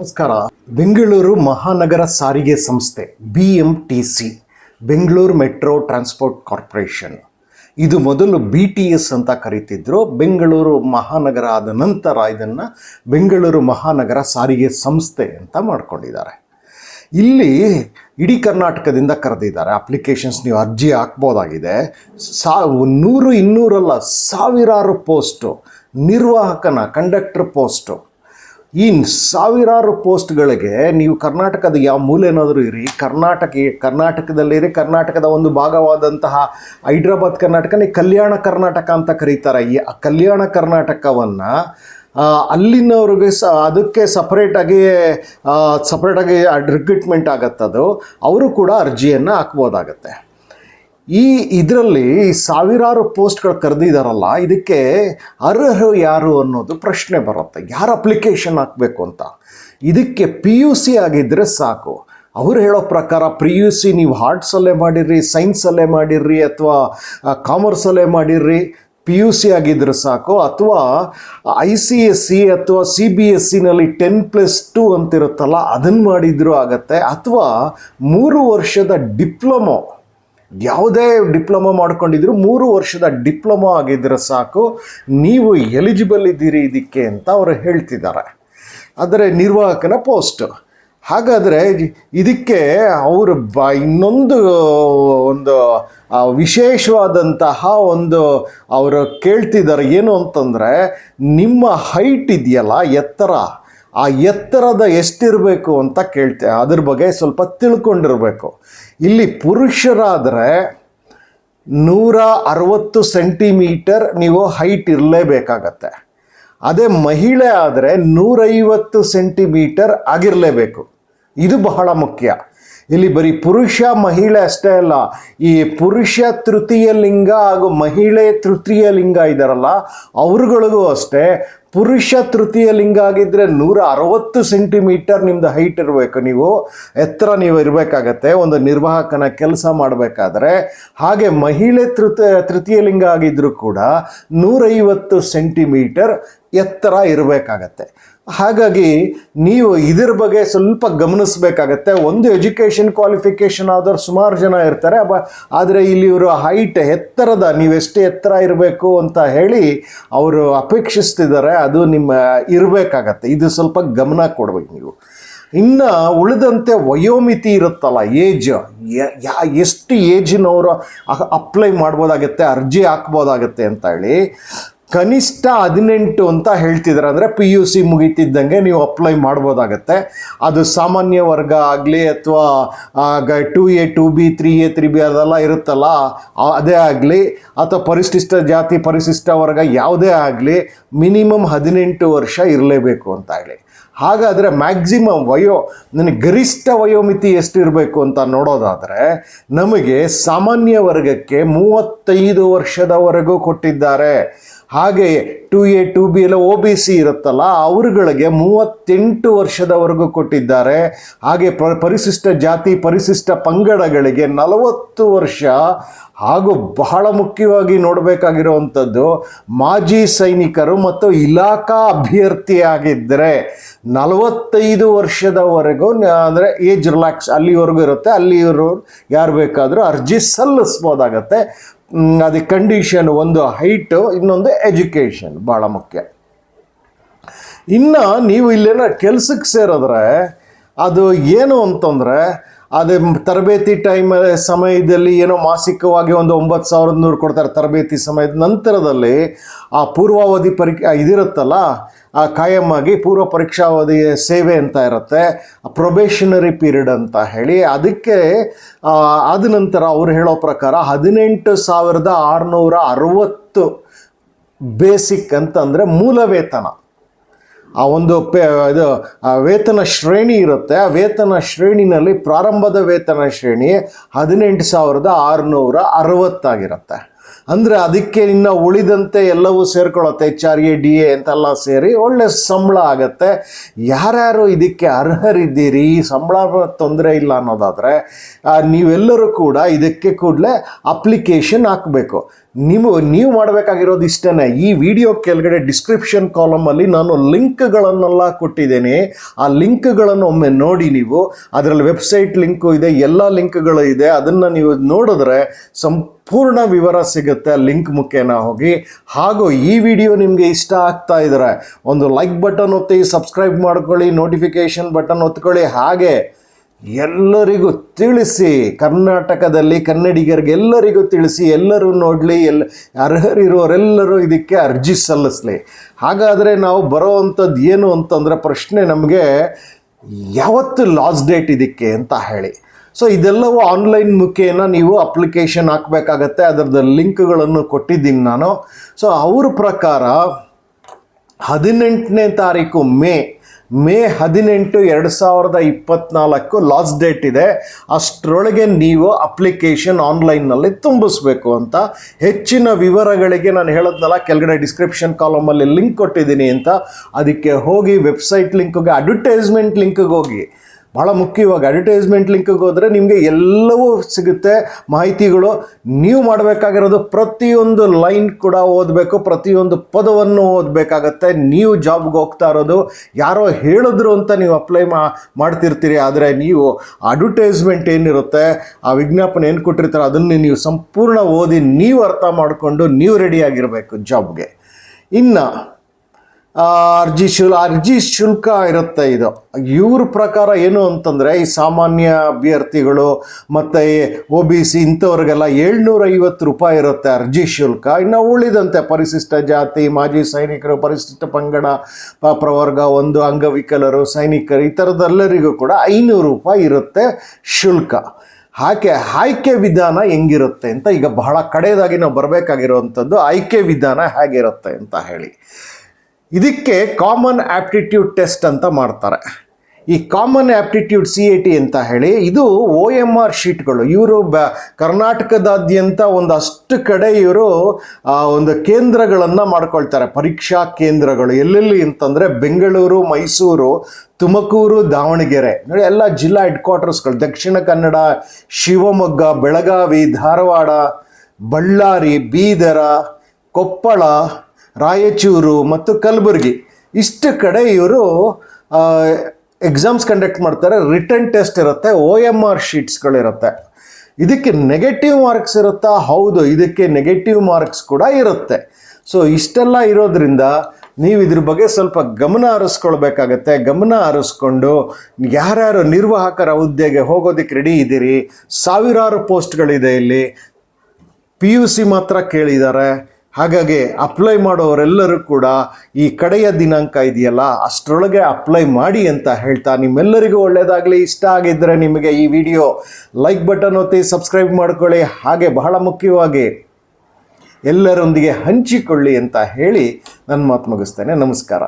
ನಮಸ್ಕಾರ. ಬೆಂಗಳೂರು ಮಹಾನಗರ ಸಾರಿಗೆ ಸಂಸ್ಥೆ B M T C Bengaluru metro transport corporation. ಇದು ಮೊದಲು ಬಿ ಟಿ ಎಸ್ ಅಂತ ಕರೀತಿದ್ರು. ಬೆಂಗಳೂರು ಮಹಾನಗರ ಆದ ನಂತರ ಇದನ್ನು ಬೆಂಗಳೂರು ಮಹಾನಗರ ಸಾರಿಗೆ ಸಂಸ್ಥೆ ಅಂತ ಮಾಡ್ಕೊಂಡಿದ್ದಾರೆ. ಇಲ್ಲಿ ಇಡೀ ಕರ್ನಾಟಕದಿಂದ ಕರೆದಿದ್ದಾರೆ. ಅಪ್ಲಿಕೇಶನ್ಸ್ ನೀವು ಅರ್ಜಿ ಹಾಕ್ಬೋದಾಗಿದೆ. ಸಾ, ನೂರು ಇನ್ನೂರಲ್ಲ, ಸಾವಿರಾರು ಪೋಸ್ಟು ನಿರ್ವಾಹಕನ ಕಂಡಕ್ಟರ್ ಪೋಸ್ಟು ಈ ಸಾವಿರಾರು ಪೋಸ್ಟ್ಗಳಿಗೆ ನೀವು ಕರ್ನಾಟಕದ ಯಾವ ಮೂಲೆನಾದರೂ ಇರಿ, ಕರ್ನಾಟಕ ಕರ್ನಾಟಕದಲ್ಲಿರಿ ಕರ್ನಾಟಕದ ಒಂದು ಭಾಗವಾದಂತಹ ಹೈದ್ರಾಬಾದ್ ಕರ್ನಾಟಕನೇ ಕಲ್ಯಾಣ ಕರ್ನಾಟಕ ಅಂತ ಕರೀತಾರೆ. ಈ ಕಲ್ಯಾಣ ಕರ್ನಾಟಕವನ್ನು ಅಲ್ಲಿನವ್ರಿಗೆ ಸ, ಅದಕ್ಕೆ ಸಪ್ರೇಟಾಗಿ ಸಪ್ರೇಟಾಗಿ ರಿಕ್ರೂಟ್ಮೆಂಟ್ ಆಗತ್ತದು. ಅವರು ಕೂಡ ಅರ್ಜಿಯನ್ನು ಹಾಕ್ಬೋದಾಗತ್ತೆ. ಈ ಇದರಲ್ಲಿ ಸಾವಿರಾರು ಪೋಸ್ಟ್ಗಳು ಕರೆದಿದ್ದಾರಲ್ಲ ಇದಕ್ಕೆ ಅರ್ಹರು ಯಾರು ಅನ್ನೋದು ಪ್ರಶ್ನೆ ಬರುತ್ತೆ. ಯಾರು ಅಪ್ಲಿಕೇಶನ್ ಹಾಕಬೇಕು ಅಂತ? ಇದಕ್ಕೆ ಪಿ ಯು ಸಿ ಆಗಿದ್ದರೆ ಸಾಕು. ಅವ್ರು ಹೇಳೋ ಪ್ರಕಾರ ಪಿ ಯು ಸಿ ನೀವು ಆರ್ಟ್ಸಲ್ಲೇ ಮಾಡಿರ್ರಿ ಸೈನ್ಸಲ್ಲೇ ಮಾಡಿರ್ರಿ ಅಥವಾ ಕಾಮರ್ಸಲ್ಲೇ ಮಾಡಿರ್ರಿ, ಪಿ ಯು ಸಿ ಆಗಿದ್ದರೆ ಸಾಕು. ಅಥವಾ, ಐ ಸಿ ಎಸ್ ಸಿ ಅಥವಾ ಸಿ ಬಿ ಎಸ್ ಸಿನಲ್ಲಿ ಟೆನ್ ಪ್ಲಸ್ ಟು ಅಂತಿರುತ್ತಲ್ಲ ಅದನ್ನು ಮಾಡಿದರೂ ಆಗತ್ತೆ. ಅಥವಾ ಮೂರು ವರ್ಷದ ಡಿಪ್ಲೊಮೊ ಯಾವುದೇ ಡಿಪ್ಲೊಮಾ ಮಾಡ್ಕೊಂಡಿದ್ರು ಮೂರು ವರ್ಷದ ಡಿಪ್ಲೊಮಾ ಆಗಿದ್ದರೆ ಸಾಕು, ನೀವು ಎಲಿಜಿಬಲ್ ಇದ್ದೀರಿ ಇದಕ್ಕೆ ಅಂತ ಅವರು ಹೇಳ್ತಿದ್ದಾರೆ. ಆದರೆ ನಿರ್ವಾಹಕನ ಪೋಸ್ಟ್ ಹಾಗಾದರೆ ಇದಕ್ಕೆ ಅವರು ಬ ಇನ್ನೊಂದು, ಒಂದು ವಿಶೇಷವಾದಂತಹ ಒಂದು ಅವರು ಕೇಳ್ತಿದ್ದಾರೆ ಏನು ಅಂತಂದರೆ, ನಿಮ್ಮ ಹೈಟ್ ಇದೆಯಲ್ಲ ಎತ್ತರ. ಆ ಎತ್ತರದ ಎಷ್ಟಿರಬೇಕು ಅಂತ ಕೇಳ್ತೆ, ಅದ್ರ ಬಗ್ಗೆ ಸ್ವಲ್ಪ ತಿಳ್ಕೊಂಡಿರಬೇಕು. ಇಲ್ಲಿ ಪುರುಷರಾದರೆ ನೂರ ಅರವತ್ತು ಸೆಂಟಿಮೀಟರ್ ನೀವು ಹೈಟ್ ಇರಲೇಬೇಕಾಗತ್ತೆ. ಅದೇ ಮಹಿಳೆ ಆದರೆ ನೂರೈವತ್ತು ಸೆಂಟಿಮೀಟರ್ ಆಗಿರಲೇಬೇಕು. ಇದು ಬಹಳ ಮುಖ್ಯ. ಇಲ್ಲಿ ಬರೀ ಪುರುಷ ಮಹಿಳೆ ಅಷ್ಟೇ ಅಲ್ಲ, ಈ ಪುರುಷ ತೃತೀಯ ಲಿಂಗ ಹಾಗೂ ಮಹಿಳೆ ತೃತೀಯ ಲಿಂಗ ಇದ್ದಾರಲ್ಲ ಅವ್ರುಗಳಿಗೂ ಅಷ್ಟೇ ಪುರುಷ ತೃತೀಯ ಲಿಂಗ ಆಗಿದ್ದರೆ ನೂರ ಅರವತ್ತು ಸೆಂಟಿಮೀಟರ್ ನಿಮ್ಮದು ಹೈಟ್ ಇರಬೇಕು ನೀವು. ಎತ್ತರ ನೀವು ಇರಬೇಕಾಗತ್ತೆ, ಒಂದು ನಿರ್ವಾಹಕನ ಕೆಲಸ ಮಾಡಬೇಕಾದ್ರೆ. ಹಾಗೆ ಮಹಿಳೆ ತೃತ, ತೃತೀಯ ಲಿಂಗ ಆಗಿದ್ದರೂ ಕೂಡ ನೂರೈವತ್ತು ಸೆಂಟಿಮೀಟರ್ ಎತ್ತರ ಇರಬೇಕಾಗತ್ತೆ. ಹಾಗಾಗಿ ನೀವು ಇದ್ರ ಬಗ್ಗೆ ಸ್ವಲ್ಪ ಗಮನಿಸಬೇಕಾಗತ್ತೆ. ಒಂದು ಎಜುಕೇಷನ್ ಕ್ವಾಲಿಫಿಕೇಷನ್ ಆದವ್ರು ಸುಮಾರು ಜನ ಇರ್ತಾರೆ. ಬ ಆದರೆ ಇಲ್ಲಿ ಇವರು ಹೈಟ್ ಎತ್ತರದ, ನೀವು ಎಷ್ಟು ಎತ್ತರ ಇರಬೇಕು ಅಂತ ಹೇಳಿ ಅವರು ಅಪೇಕ್ಷಿಸ್ತಿದ್ದಾರೆ. ಅದು ನಿಮ್ಮ ಇರಬೇಕಾಗತ್ತೆ. ಇದು ಸ್ವಲ್ಪ ಗಮನ ಕೊಡ್ಬೇಕು ನೀವು. ಇನ್ನು ಉಳಿದಂತೆ ವಯೋಮಿತಿ ಇರುತ್ತಲ್ಲ, ಏಜ್ ಯಾ, ಎಷ್ಟು ಏಜಿನವರು ಅಪ್ಲೈ ಮಾಡ್ಬೋದಾಗತ್ತೆ, ಅರ್ಜಿ ಹಾಕ್ಬೋದಾಗತ್ತೆ ಅಂತ ಹೇಳಿ ಕನಿಷ್ಠ ಹದಿನೆಂಟು ಅಂತ ಹೇಳ್ತಿದ್ದಾರೆ ಅಂದರೆ ಪಿ ಯು ಸಿ ಮುಗಿತಿದ್ದಂಗೆ ನೀವು ಅಪ್ಲೈ ಮಾಡ್ಬೋದಾಗತ್ತೆ. ಅದು ಸಾಮಾನ್ಯ ವರ್ಗ ಆಗಲಿ ಅಥವಾ two A two B three A three B ಅದೆಲ್ಲ ಇರುತ್ತಲ್ಲ ಅದೇ ಆಗಲಿ, ಅಥವಾ ಪರಿಶಿಷ್ಟ ಜಾತಿ, ಪರಿಶಿಷ್ಟ ವರ್ಗ ಯಾವುದೇ ಆಗಲಿ, ಮಿನಿಮಮ್ ಹದಿನೆಂಟು ವರ್ಷ ಇರಲೇಬೇಕು ಅಂತ ಹೇಳಿ. ಹಾಗಾದರೆ ಮ್ಯಾಕ್ಸಿಮಮ್ ವಯೋ ನನಗೆ ಗರಿಷ್ಠ ವಯೋಮಿತಿ ಎಷ್ಟಿರಬೇಕು ಅಂತ ನೋಡೋದಾದರೆ, ನಮಗೆ ಸಾಮಾನ್ಯ ವರ್ಗಕ್ಕೆ ಮೂವತ್ತೈದು ವರ್ಷದವರೆಗೂ ಕೊಟ್ಟಿದ್ದಾರೆ. ಹಾಗೆ ಟು ಎ ಟು ಬಿ ಎಲ್ಲ ಒ ಬಿ ಸಿ ಇರುತ್ತಲ್ಲ, ಅವರುಗಳಿಗೆ ಮೂವತ್ತೆಂಟು ವರ್ಷದವರೆಗೂ ಕೊಟ್ಟಿದ್ದಾರೆ. ಹಾಗೆ ಪರಿಶಿಷ್ಟ ಜಾತಿ, ಪರಿಶಿಷ್ಟ ಪಂಗಡಗಳಿಗೆ ನಲವತ್ತು ವರ್ಷ ಹಾಗೂ ಬಹಳ ಮುಖ್ಯವಾಗಿ ನೋಡಬೇಕಾಗಿರುವಂಥದ್ದು, ಮಾಜಿ ಸೈನಿಕರು ಮತ್ತು ಇಲಾಖಾ ಅಭ್ಯರ್ಥಿಯಾಗಿದ್ದರೆ ನಲವತ್ತೈದು ವರ್ಷದವರೆಗೂ, ಅಂದರೆ ಏಜ್ ರಿಲ್ಯಾಕ್ಸ್ ಅಲ್ಲಿವರೆಗೂ ಇರುತ್ತೆ. ಅಲ್ಲಿವರು ಯಾರು ಬೇಕಾದರೂ ಅರ್ಜಿ ಸಲ್ಲಿಸ್ಬೋದಾಗತ್ತೆ. ಅದಕ್ಕೆ ಕಂಡೀಷನ್ ಒಂದು ಹೈಟು ಇನ್ನೊಂದು ಎಜುಕೇಷನ್ ಭಾಳ ಮುಖ್ಯ. ಇನ್ನು ನೀವು ಇಲ್ಲೇನೋ ಕೆಲಸಕ್ಕೆ ಸೇರಿದ್ರೆ ಅದು ಏನು ಅಂತಂದರೆ ಅದೇ ತರಬೇತಿ ಟೈಮ್ ಸಮಯದಲ್ಲಿ ಏನೋ ಮಾಸಿಕವಾಗಿ ಒಂದು ಒಂಬತ್ತು ಸಾವಿರದ ನೂರು ಕೊಡ್ತಾರೆ ತರಬೇತಿ ಸಮಯದ ನಂತರದಲ್ಲಿ ಆ ಪೂರ್ವಾವಧಿ ಪರೀಕ್ಷೆ ಇದಿರುತ್ತಲ್ಲ, ಆ ಆಗಿ ಪೂರ್ವ ಪರೀಕ್ಷಾವಧಿ ಸೇವೆ ಅಂತ ಇರುತ್ತೆ ಪ್ರೊಬೇಷನರಿ ಪೀರಿಯಡ್ ಅಂತ ಹೇಳಿ. ಅದಕ್ಕೆ ಆದ ನಂತರ ಅವ್ರು ಹೇಳೋ ಪ್ರಕಾರ ಹದಿನೆಂಟು ಸಾವಿರದ ಆರುನೂರ ಅರವತ್ತು ಬೇಸಿಕ್ ಅಂತಂದರೆ ಮೂಲ ವೇತನ ಆ ಒಂದು ಪೇ ಇದು ವೇತನ ಶ್ರೇಣಿ ಇರುತ್ತೆ. ಆ ವೇತನ ಶ್ರೇಣಿನಲ್ಲಿ ಪ್ರಾರಂಭದ ವೇತನ ಶ್ರೇಣಿ ಹದಿನೆಂಟು ಸಾವಿರದ ಆರುನೂರ ಅರವತ್ತಾಗಿರುತ್ತೆ. ಅಂದರೆ ಅದಕ್ಕೆ ಇನ್ನು ಉಳಿದಂತೆ ಎಲ್ಲವೂ ಸೇರ್ಕೊಳ್ಳುತ್ತೆ. H R A, D A ಅಂತೆಲ್ಲ ಸೇರಿ ಒಳ್ಳೆ ಸಂಬಳ ಆಗುತ್ತೆ. ಯಾರ್ಯಾರು ಇದಕ್ಕೆ ಅರ್ಹರಿದ್ದೀರಿ? ಸಂಬಳ ತೊಂದರೆ ಇಲ್ಲ ಅನ್ನೋದಾದರೆ ನೀವೆಲ್ಲರೂ ಕೂಡ ಇದಕ್ಕೆ ಕೂಡಲೇ ಅಪ್ಲಿಕೇಶನ್ ಹಾಕಬೇಕು. ನೀವು ನೀವು ಮಾಡಬೇಕಾಗಿರೋದು ಇಷ್ಟೇ ಈ ವಿಡಿಯೋ ಕೆಳಗಡೆ ಡಿಸ್ಕ್ರಿಪ್ಷನ್ ಕಾಲಮಲ್ಲಿ ನಾನು ಲಿಂಕ್ಗಳನ್ನೆಲ್ಲ ಕೊಟ್ಟಿದ್ದೇನೆ. ಆ ಲಿಂಕ್ಗಳನ್ನು ಒಮ್ಮೆ ನೋಡಿ ನೀವು. ಅದರಲ್ಲಿ ವೆಬ್ಸೈಟ್ ಲಿಂಕು ಇದೆ, ಎಲ್ಲ ಲಿಂಕ್ಗಳು ಇದೆ. ಅದನ್ನು ನೀವು ನೋಡಿದ್ರೆ ಸಂಪೂರ್ಣ ವಿವರ ಸಿಗುತ್ತೆ ಲಿಂಕ್ ಮುಖೇನ ಹೋಗಿ. ಹಾಗೂ ಈ ವಿಡಿಯೋ ನಿಮಗೆ ಇಷ್ಟ ಆಗ್ತಾ ಇದ್ರೆ ಒಂದು ಲೈಕ್ ಬಟನ್ ಒತ್ತಿ ಸಬ್ಸ್ಕ್ರೈಬ್ ಮಾಡ್ಕೊಳ್ಳಿ ನೋಟಿಫಿಕೇಷನ್ ಬಟನ್ ಒತ್ಕೊಳ್ಳಿ. ಹಾಗೆ ಎಲ್ಲರಿಗೂ ತಿಳಿಸಿ, ಕರ್ನಾಟಕದಲ್ಲಿ ಕನ್ನಡಿಗರಿಗೆ ಎಲ್ಲರಿಗೂ ತಿಳಿಸಿ, ಎಲ್ಲರೂ ನೋಡಲಿ ಎಲ್ಲ ಅರ್ಹರಿರೋರೆಲ್ಲರೂ ಇದಕ್ಕೆ ಅರ್ಜಿ ಸಲ್ಲಿಸಲಿ. ಹಾಗಾದರೆ ನಾವು ಬರೋ ಅಂಥದ್ದು ಏನು ಅಂತಂದರೆ ಪ್ರಶ್ನೆ ನಮಗೆ ಯಾವತ್ತು ಲಾಸ್ಟ್ ಡೇಟ್ ಇದಕ್ಕೆ ಅಂತ ಹೇಳಿ. ಸೊ ಇದೆಲ್ಲವೂ ಆನ್ಲೈನ್ ಮುಖೇನ ನೀವು ಅಪ್ಲಿಕೇಶನ್ ಹಾಕಬೇಕಾಗತ್ತೆ. ಅದರದ್ದು ಲಿಂಕ್ಗಳನ್ನು ಕೊಟ್ಟಿದ್ದೀನಿ ನಾನು. ಸೊ ಅವ್ರ ಪ್ರಕಾರ ಹದಿನೆಂಟನೇ ತಾರೀಕು ಮೇ ಮೇ ಹದಿನೆಂಟು ಎರಡು ಸಾವಿರದ ಇಪ್ಪತ್ನಾಲ್ಕು ಲಾಸ್ಟ್ ಡೇಟ್ ಇದೆ. ಅಷ್ಟರೊಳಗೆ ನೀವು ಅಪ್ಲಿಕೇಶನ್ ಆನ್ಲೈನ್ನಲ್ಲಿ ತುಂಬಿಸ್ಬೇಕು ಅಂತ. ಹೆಚ್ಚಿನ ವಿವರಗಳಿಗೆ ನಾನು ಹೇಳೋದ್ನಲ್ಲ, ಕೆಳಗಡೆ ಡಿಸ್ಕ್ರಿಪ್ಷನ್ ಕಾಲಮಲ್ಲಿ ಲಿಂಕ್ ಕೊಟ್ಟಿದ್ದೀನಿ ಅಂತ. ಅದಕ್ಕೆ ಹೋಗಿ ವೆಬ್ಸೈಟ್ ಲಿಂಕ್ಗೆ ಅಡ್ವರ್ಟೈಸ್ಮೆಂಟ್ ಲಿಂಕ್ಗೆ ಹೋಗಿ. ಭಾಳ ಮುಖ್ಯವಾಗಿ ಅಡ್ವರ್ಟೈಸ್ಮೆಂಟ್ ಲಿಂಕ್ಗೆ ಹೋದರೆ ನಿಮಗೆ ಎಲ್ಲವೂ ಸಿಗುತ್ತೆ. ಮಾಹಿತಿಗಳು ನೀವು ಮಾಡಬೇಕಾಗಿರೋದು ಪ್ರತಿಯೊಂದು ಲೈನ್ ಕೂಡ ಓದಬೇಕು, ಪ್ರತಿಯೊಂದು ಪದವನ್ನು ಓದಬೇಕಾಗತ್ತೆ. ನೀವು ಜಾಬ್ಗೆ ಹೋಗ್ತಾ ಇರೋದು, ಯಾರೋ ಹೇಳಿದ್ರು ಅಂತ ನೀವು ಅಪ್ಲೈ ಮಾಡ್ತಿರ್ತೀರಿ. ಆದರೆ ನೀವು ಅಡ್ವರ್ಟೈಸ್ಮೆಂಟ್ ಏನಿರುತ್ತೆ, ಆ ವಿಜ್ಞಾಪನೆ ಏನು ಕೊಟ್ಟಿರ್ತಾರೆ ಅದನ್ನೇ ನೀವು ಸಂಪೂರ್ಣ ಓದಿ ನೀವು ಅರ್ಥ ಮಾಡಿಕೊಂಡು ನೀವು ರೆಡಿಯಾಗಿರಬೇಕು ಜಾಬ್ಗೆ ಇನ್ನು ಅರ್ಜಿ ಶುಲ್ ಅರ್ಜಿ ಶುಲ್ಕ ಇರುತ್ತೆ ಇದು. ಇವ್ರ ಪ್ರಕಾರ ಏನು ಅಂತಂದರೆ, ಈ ಸಾಮಾನ್ಯ ಅಭ್ಯರ್ಥಿಗಳು ಮತ್ತು ಒ ಬಿ ಸಿ ಇಂಥವ್ರಿಗೆಲ್ಲ ಏಳ್ನೂರ ಐವತ್ತು ರೂಪಾಯಿ ಇರುತ್ತೆ ಅರ್ಜಿ ಶುಲ್ಕ. ಇನ್ನು ಉಳಿದಂತೆ ಪರಿಶಿಷ್ಟ ಜಾತಿ, ಮಾಜಿ ಸೈನಿಕರು, ಪರಿಶಿಷ್ಟ ಪಂಗಡ ಪ್ರವರ್ಗ, ಒಂದು ಅಂಗವಿಕಲರು, ಸೈನಿಕರು, ಈ ಥರದ್ದೆಲ್ಲರಿಗೂ ಕೂಡ ಐನೂರು ರೂಪಾಯಿ ಇರುತ್ತೆ ಶುಲ್ಕ. ಆಯ್ಕೆ ಆಯ್ಕೆ ವಿಧಾನ ಹೆಂಗಿರುತ್ತೆ ಅಂತ ಈಗ ಬಹಳ ಕಡೆಯದಾಗಿ ನಾವು ಬರಬೇಕಾಗಿರುವಂಥದ್ದು ಆಯ್ಕೆ ವಿಧಾನ ಹೇಗಿರುತ್ತೆ ಅಂತ ಹೇಳಿ. ಇದಕ್ಕೆ ಕಾಮನ್ ಆಪ್ಟಿಟ್ಯೂಡ್ ಟೆಸ್ಟ್ ಅಂತ ಮಾಡ್ತಾರೆ. ಈ common aptitude C A T ಅಂತ ಹೇಳಿ, ಇದು ಓ ಎಂ ಆರ್ ಶೀಟ್ಗಳು. ಇವರು ಬ, ಕರ್ನಾಟಕದಾದ್ಯಂತ ಒಂದಷ್ಟು ಕಡೆ ಇವರು ಒಂದು ಕೇಂದ್ರಗಳನ್ನು ಮಾಡ್ಕೊಳ್ತಾರೆ. ಪರೀಕ್ಷಾ ಕೇಂದ್ರಗಳು. ಎಲ್ಲೆಲ್ಲಿ ಅಂತಂದರೆ ಬೆಂಗಳೂರು, ಮೈಸೂರು, ತುಮಕೂರು, ದಾವಣಗೆರೆ. ನೋಡಿ, ಎಲ್ಲ ಜಿಲ್ಲಾ ಹೆಡ್ ಕ್ವಾರ್ಟರ್ಸ್ಗಳು ದಕ್ಷಿಣ ಕನ್ನಡ, ಶಿವಮೊಗ್ಗ, ಬೆಳಗಾವಿ, ಧಾರವಾಡ, ಬಳ್ಳಾರಿ, ಬೀದರ, ಕೊಪ್ಪಳ ರಾಯಚೂರು ಮತ್ತು ಕಲಬುರಗಿ. ಇಷ್ಟು ಕಡೆ ಇವರು ಎಕ್ಸಾಮ್ಸ್ ಕಂಡಕ್ಟ್ ಮಾಡ್ತಾರೆ ರಿಟರ್ನ್ ಟೆಸ್ಟ್ ಇರುತ್ತೆ ಒ ಎಂ ಆರ್ ಶೀಟ್ಸ್ಗಳಿರುತ್ತೆ ಇದಕ್ಕೆ ನೆಗೆಟಿವ್ ಮಾರ್ಕ್ಸ್ ಇರುತ್ತಾ? ಹೌದು, ಇದಕ್ಕೆ ನೆಗೆಟಿವ್ ಮಾರ್ಕ್ಸ್ ಕೂಡ ಇರುತ್ತೆ. ಸೊ ಇಷ್ಟೆಲ್ಲ ಇರೋದ್ರಿಂದ ನೀವು ಇದ್ರ ಬಗ್ಗೆ ಸ್ವಲ್ಪ ಗಮನ ಹರಿಸ್ಕೊಳ್ಬೇಕಾಗತ್ತೆ. ಗಮನ ಹರಿಸ್ಕೊಂಡು ಯಾರ್ಯಾರು ನಿರ್ವಾಹಕರ ಹುದ್ದೆಗೆ ಹೋಗೋದಕ್ಕೆ ರೆಡಿ ಇದ್ದೀರಿ? ಸಾವಿರಾರು ಪೋಸ್ಟ್ಗಳಿದೆ ಇಲ್ಲಿ. ಪಿ ಯು ಸಿ ಮಾತ್ರ ಕೇಳಿದ್ದಾರೆ. ಹಾಗಾಗಿ ಅಪ್ಲೈ ಮಾಡೋರೆಲ್ಲರೂ ಕೂಡ ಈ ಕಡೆಯ ದಿನಾಂಕ ಇದೆಯಲ್ಲ, ಅಷ್ಟರೊಳಗೆ ಅಪ್ಲೈ ಮಾಡಿ ಅಂತ ಹೇಳ್ತಾ ನಿಮ್ಮೆಲ್ಲರಿಗೂ ಒಳ್ಳೆಯದಾಗಲಿ ಇಷ್ಟ ಆಗಿದ್ದರೆ ನಿಮಗೆ ಈ ವಿಡಿಯೋ ಲೈಕ್ ಬಟನ್ ಒತ್ತಿ ಸಬ್ಸ್ಕ್ರೈಬ್ ಮಾಡ್ಕೊಳ್ಳಿ. ಹಾಗೆ ಬಹಳ ಮುಖ್ಯವಾಗಿ ಎಲ್ಲರೊಂದಿಗೆ ಹಂಚಿಕೊಳ್ಳಿ ಅಂತ ಹೇಳಿ ನನ್ನ ಮಾತು ಮುಗಿಸ್ತೇನೆ. ನಮಸ್ಕಾರ.